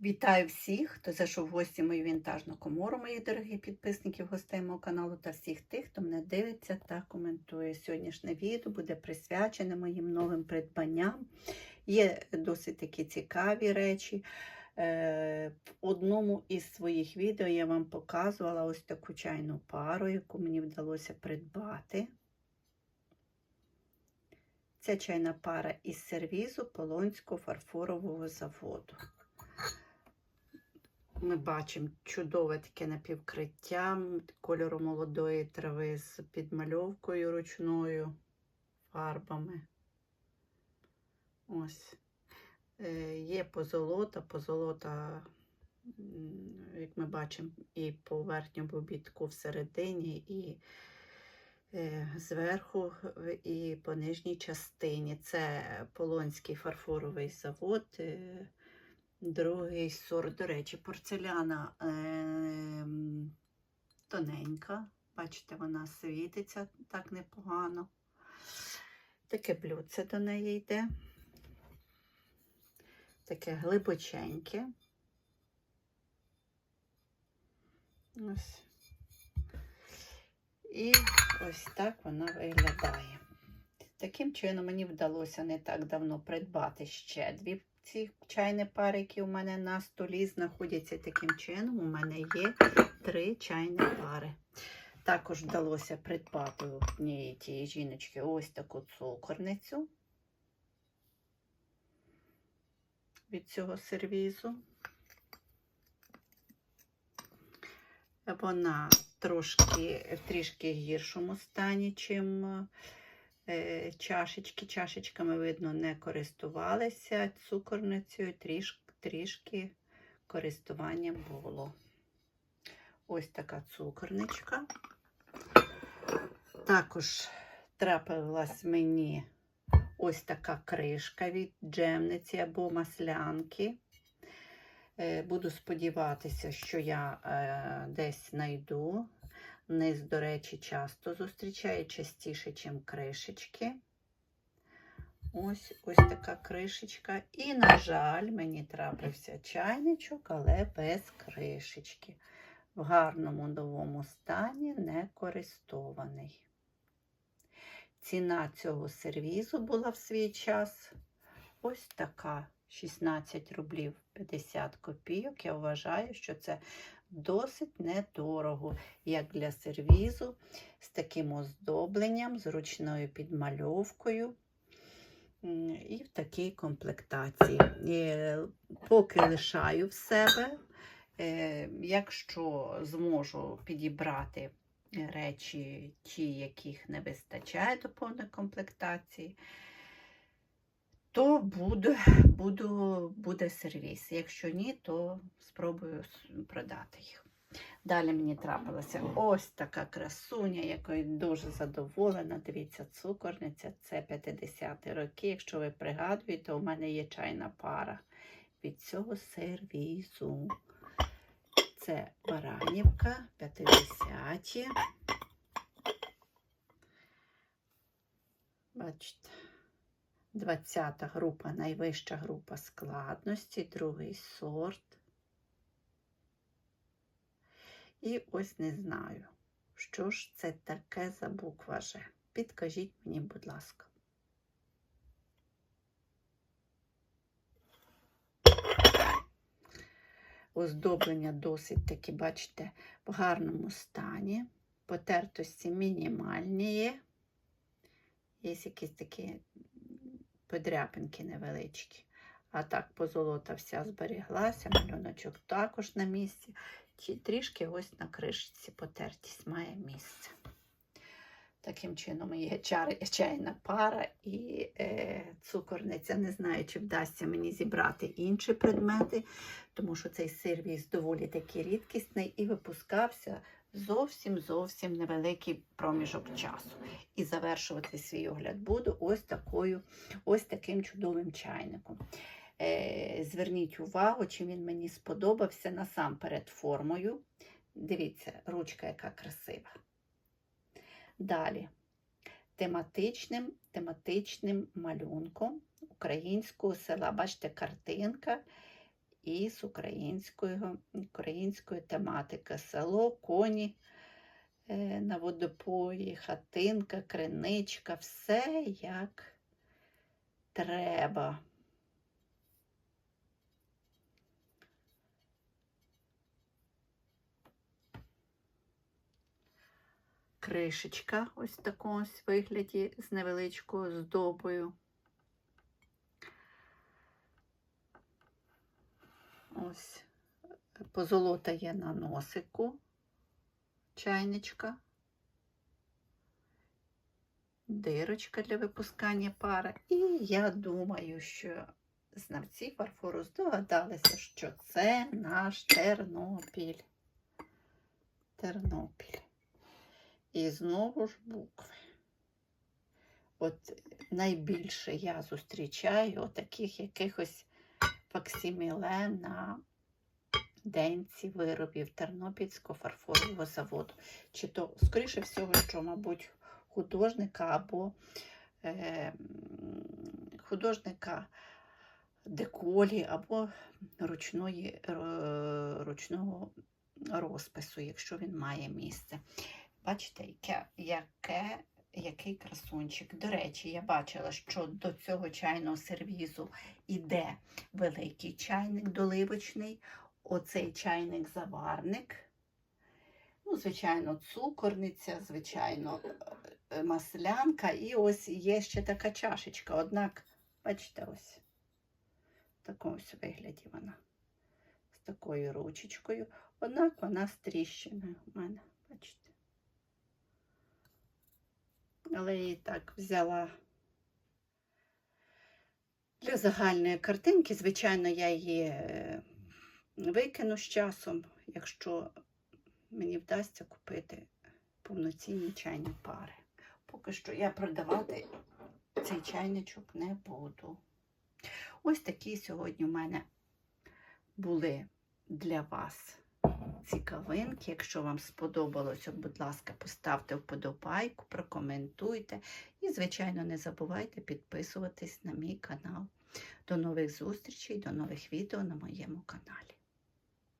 Вітаю всіх, хто зайшов в гості мою вінтажну комору, мої дорогі підписники, гостей мого каналу та всіх тих, хто мене дивиться та коментує. Сьогоднішнє відео буде присвячене моїм новим придбанням. Є досить такі цікаві речі. Е, В одному із своїх відео я вам показувала ось таку чайну пару, яку мені вдалося придбати. Ця чайна пара із сервізу Полонського фарфорового заводу. Ми бачимо чудове таке напівкриття кольору молодої трави з підмальовкою ручною фарбами. Ось. Е, Є позолота, позолота, як ми бачимо, і по верхньому обідку всередині, і е, зверху, і по нижній частині. Це Полонський фарфоровий завод. Другий сорт, до речі, порцеляна ем, тоненька. Бачите, вона світиться так непогано. Таке блюдце до неї йде. Таке глибоченьке. Ось. І ось так вона виглядає. Таким чином мені вдалося не так давно придбати ще дві ці чайні пари, які у мене на столі знаходяться таким чином. У мене є три чайні пари. Також вдалося придбати однієї тієї жіночки ось таку цукорницю від цього сервізу. Вона трошки в трішки гіршому стані, чим чашечки. Чашечками, видно, не користувалися цукорницею, трішки, трішки користуванням було. Ось така цукорничка. Також трапилась мені ось така кришка від джемниці або маслянки. Е, Буду сподіватися, що я е, десь знайду. Низ, до речі, часто зустрічаю, частіше, ніж кришечки. Ось ось така кришечка. І, на жаль, мені трапився чайничок, але без кришечки. В гарному новому стані не користований. Ціна цього сервізу була в свій час ось така. 16 рублів 50 копійок. Я вважаю, що це досить недорого, як для сервізу, з таким оздобленням, з ручною підмальовкою і в такій комплектації. Е, Поки лишаю в себе, е, якщо зможу підібрати речі, ті, яких не вистачає до повної комплектації, то буду, буду, буде сервіс. Якщо ні, то спробую продати їх. Далі мені трапилася ось така красуня, якою дуже задоволена. Дивіться, цукорниця це 50-ті роки. Якщо ви пригадуєте, у мене є чайна пара від цього сервізу. Це Баранівка, 50-ті. Бачите. 20 група, найвища група складності, другий сорт. І ось не знаю, що ж це таке за буква Ж. Підкажіть мені, будь ласка. Оздоблення досить таки, бачите, в гарному стані. Потертості мінімальні є. Є якісь такі подряпинки невеличкі. А так позолота вся зберіглася, малюночок також на місці. Трішки ось на кришці потертість має місце. Таким чином є чар- чайна пара і е, цукорниця. Не знаю, чи вдасться мені зібрати інші предмети, тому що цей сервіс доволі таки рідкісний і випускався зовсім зовсім невеликий проміжок часу. І завершувати свій огляд буду ось такою, ось таким чудовим чайником. Е, зверніть увагу, чи він мені сподобався насамперед формою. Дивіться, ручка яка красива. Далі тематичним, тематичним малюнком українського села. Бачите, картинка і з українською, українською тематикою. Село, коні е, на водопої, хатинка, криничка, все як треба. Кришечка ось в такому вигляді з невеличкою здобою. Ось позолота є на носику чайничка, дирочка для випускання пари. І я думаю, що знавці фарфору здогадалися, що це наш Тернопіль. Тернопіль. І знову ж букви. От найбільше я зустрічаю таких якихось факсиміле на денці виробів Тернопільського фарфорового заводу. Чи то, скоріше всього, що, мабуть, художника або е, художника деколі, або ручної, ручного розпису, якщо він має місце. Бачите, яке, яке, який красунчик. До речі, я бачила, що до цього чайного сервізу іде великий чайник доливочний, оцей чайник-заварник. Ну, звичайно, цукорниця, звичайно, е, маслянка. І ось є ще така чашечка. Однак, бачите, ось в такому ось вигляді вона. З такою ручечкою. Однак вона з тріщиною у мене, бачите. Але так взяла для загальної картинки. Звичайно, я її е, викину з часом, якщо мені вдасться купити повноцінні чайні пари. Поки що я продавати цей чайничок не буду. Ось такі сьогодні в мене були для вас цікавинки. Якщо вам сподобалося, будь ласка, поставте вподобайку, прокоментуйте і, звичайно, не забувайте підписуватись на мій канал. До нових зустрічей, до нових відео на моєму каналі.